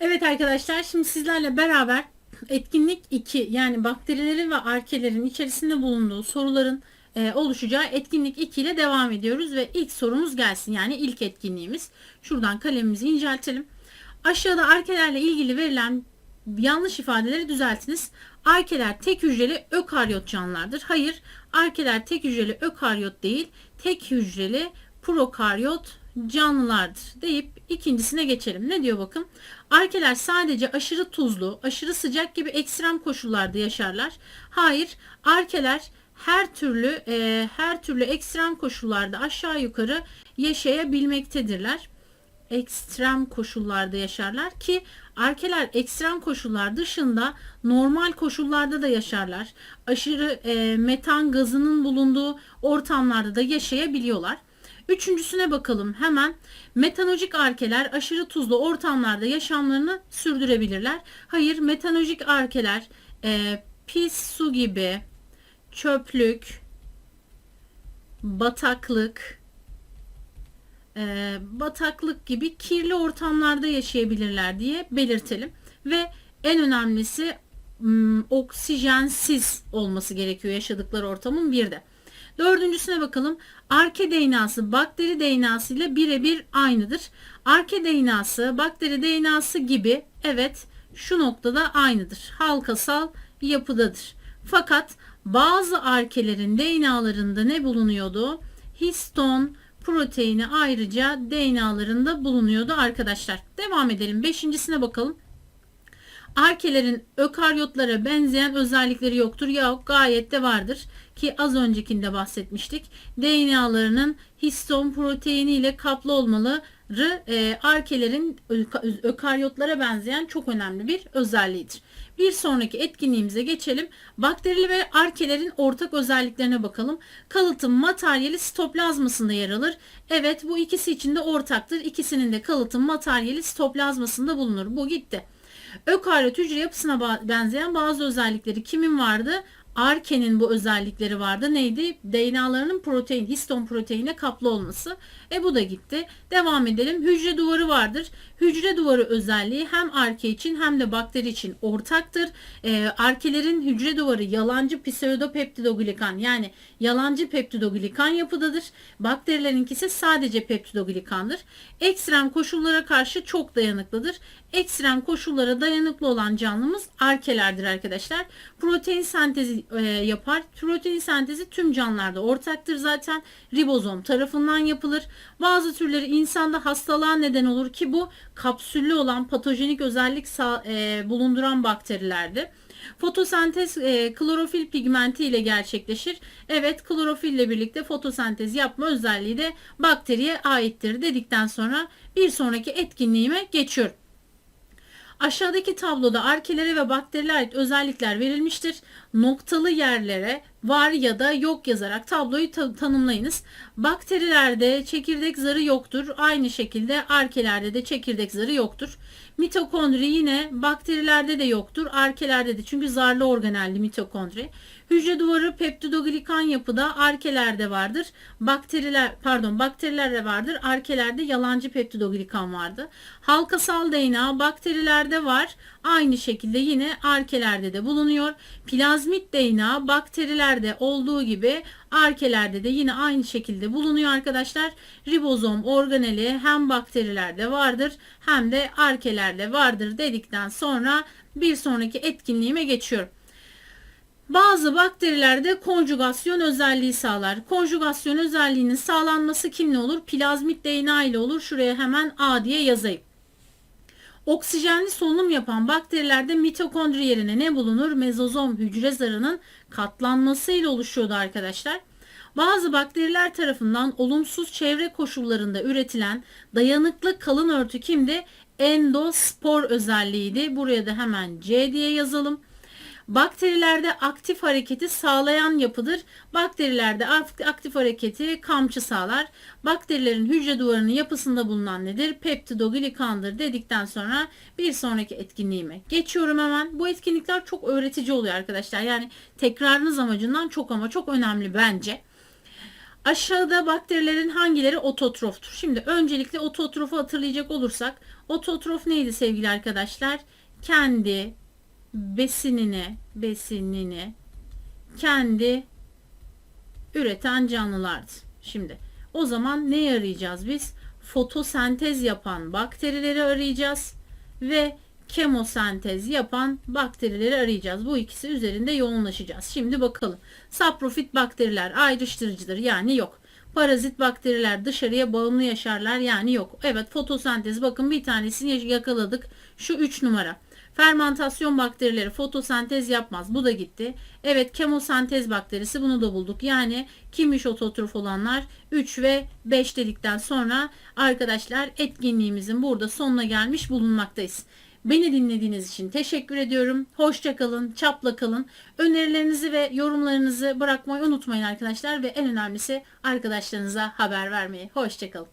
Evet arkadaşlar şimdi sizlerle beraber etkinlik 2 yani bakterilerin ve arkelerin içerisinde bulunduğu soruların e, oluşacağı etkinlik 2 ile devam ediyoruz ve ilk sorumuz gelsin yani ilk etkinliğimiz. Şuradan kalemimizi inceltelim. Aşağıda arkelerle ilgili verilen yanlış ifadeleri düzeltiniz. Arkeler tek hücreli ökaryot canlılardır. Hayır, arkeler tek hücreli ökaryot değil, tek hücreli prokaryot canlılardır deyip ikincisine geçelim. Ne diyor bakın? Arkeler sadece aşırı tuzlu, aşırı sıcak gibi ekstrem koşullarda yaşarlar. Hayır, arkeler her türlü e, her türlü ekstrem koşullarda aşağı yukarı yaşayabilmektedirler ekstrem koşullarda yaşarlar ki arkeler ekstrem koşullar dışında normal koşullarda da yaşarlar. Aşırı e, metan gazının bulunduğu ortamlarda da yaşayabiliyorlar. Üçüncüsüne bakalım hemen. Metanojik arkeler aşırı tuzlu ortamlarda yaşamlarını sürdürebilirler. Hayır, metanojik arkeler e, pis su gibi, çöplük, bataklık, e, bataklık gibi kirli ortamlarda yaşayabilirler diye belirtelim. Ve en önemlisi oksijensiz olması gerekiyor yaşadıkları ortamın bir de. Dördüncüsüne bakalım. Arke DNA'sı bakteri DNA'sı ile birebir aynıdır. Arke DNA'sı bakteri DNA'sı gibi evet şu noktada aynıdır. Halkasal yapıdadır. Fakat bazı arkelerin DNA'larında ne bulunuyordu? Histon proteini ayrıca DNA'larında bulunuyordu arkadaşlar. Devam edelim. Beşincisine bakalım. Arkelerin ökaryotlara benzeyen özellikleri yoktur. Yok gayet de vardır ki az öncekinde bahsetmiştik. DNA'larının histon proteini ile kaplı olmaları e, arkelerin ökaryotlara benzeyen çok önemli bir özelliğidir. Bir sonraki etkinliğimize geçelim. Bakterili ve arkelerin ortak özelliklerine bakalım. Kalıtım materyali sitoplazmasında yer alır. Evet bu ikisi için de ortaktır. İkisinin de kalıtım materyali sitoplazmasında bulunur. Bu gitti. Ökaryot hücre yapısına benzeyen bazı özellikleri kimin vardı? Arke'nin bu özellikleri vardı. Neydi? DNA'larının protein, histon proteine kaplı olması. E bu da gitti. Devam edelim. Hücre duvarı vardır. Hücre duvarı özelliği hem arke için hem de bakteri için ortaktır. E, arkelerin hücre duvarı yalancı pseudopeptidoglikan yani yalancı peptidoglikan yapıdadır. Bakterilerinkisi sadece peptidoglikandır. Ekstrem koşullara karşı çok dayanıklıdır. Ekstrem koşullara dayanıklı olan canlımız arkelerdir arkadaşlar. Protein sentezi e, yapar. Protein sentezi tüm canlılarda ortaktır zaten. Ribozom tarafından yapılır. Bazı türleri insanda hastalığa neden olur ki bu kapsüllü olan patojenik özellik e, bulunduran bakterilerdir. Fotosentez e, klorofil pigmenti ile gerçekleşir. Evet klorofil ile birlikte fotosentez yapma özelliği de bakteriye aittir dedikten sonra bir sonraki etkinliğime geçiyorum. Aşağıdaki tabloda arkelere ve bakterilere ait özellikler verilmiştir. Noktalı yerlere var ya da yok yazarak tabloyu ta tanımlayınız. Bakterilerde çekirdek zarı yoktur. Aynı şekilde arkelerde de çekirdek zarı yoktur. Mitokondri yine bakterilerde de yoktur. Arkelerde de çünkü zarlı organelli mitokondri. Hücre duvarı peptidoglikan yapıda arkelerde vardır. Bakteriler pardon bakterilerde vardır. Arkelerde yalancı peptidoglikan vardı. Halkasal DNA bakterilerde var. Aynı şekilde yine arkelerde de bulunuyor. Plazmit DNA bakterilerde olduğu gibi arkelerde de yine aynı şekilde bulunuyor arkadaşlar. Ribozom organeli hem bakterilerde vardır hem de arkelerde vardır dedikten sonra bir sonraki etkinliğime geçiyorum. Bazı bakterilerde konjugasyon özelliği sağlar. Konjugasyon özelliğinin sağlanması kimle olur? Plazmit DNA ile olur. Şuraya hemen A diye yazayım. Oksijenli solunum yapan bakterilerde mitokondri yerine ne bulunur? Mezozom hücre zarının katlanmasıyla oluşuyordu arkadaşlar. Bazı bakteriler tarafından olumsuz çevre koşullarında üretilen dayanıklı kalın örtü kimdi? Endospor özelliğiydi. Buraya da hemen C diye yazalım. Bakterilerde aktif hareketi sağlayan yapıdır. Bakterilerde aktif hareketi kamçı sağlar. Bakterilerin hücre duvarının yapısında bulunan nedir? Peptidoglikandır dedikten sonra bir sonraki etkinliğime geçiyorum hemen. Bu etkinlikler çok öğretici oluyor arkadaşlar. Yani tekrarınız amacından çok ama çok önemli bence. Aşağıda bakterilerin hangileri ototroftur? Şimdi öncelikle ototrofu hatırlayacak olursak ototrof neydi sevgili arkadaşlar? Kendi besinini besinini kendi üreten canlılardı. Şimdi o zaman ne arayacağız biz? Fotosentez yapan bakterileri arayacağız ve kemosentez yapan bakterileri arayacağız. Bu ikisi üzerinde yoğunlaşacağız. Şimdi bakalım. Saprofit bakteriler ayrıştırıcıdır yani yok. Parazit bakteriler dışarıya bağımlı yaşarlar yani yok. Evet fotosentez bakın bir tanesini yakaladık. Şu 3 numara. Fermentasyon bakterileri fotosentez yapmaz. Bu da gitti. Evet kemosentez bakterisi bunu da bulduk. Yani kimmiş ototrof olanlar 3 ve 5 dedikten sonra arkadaşlar etkinliğimizin burada sonuna gelmiş bulunmaktayız. Beni dinlediğiniz için teşekkür ediyorum. Hoşça kalın, çapla kalın. Önerilerinizi ve yorumlarınızı bırakmayı unutmayın arkadaşlar ve en önemlisi arkadaşlarınıza haber vermeyi. Hoşça kalın.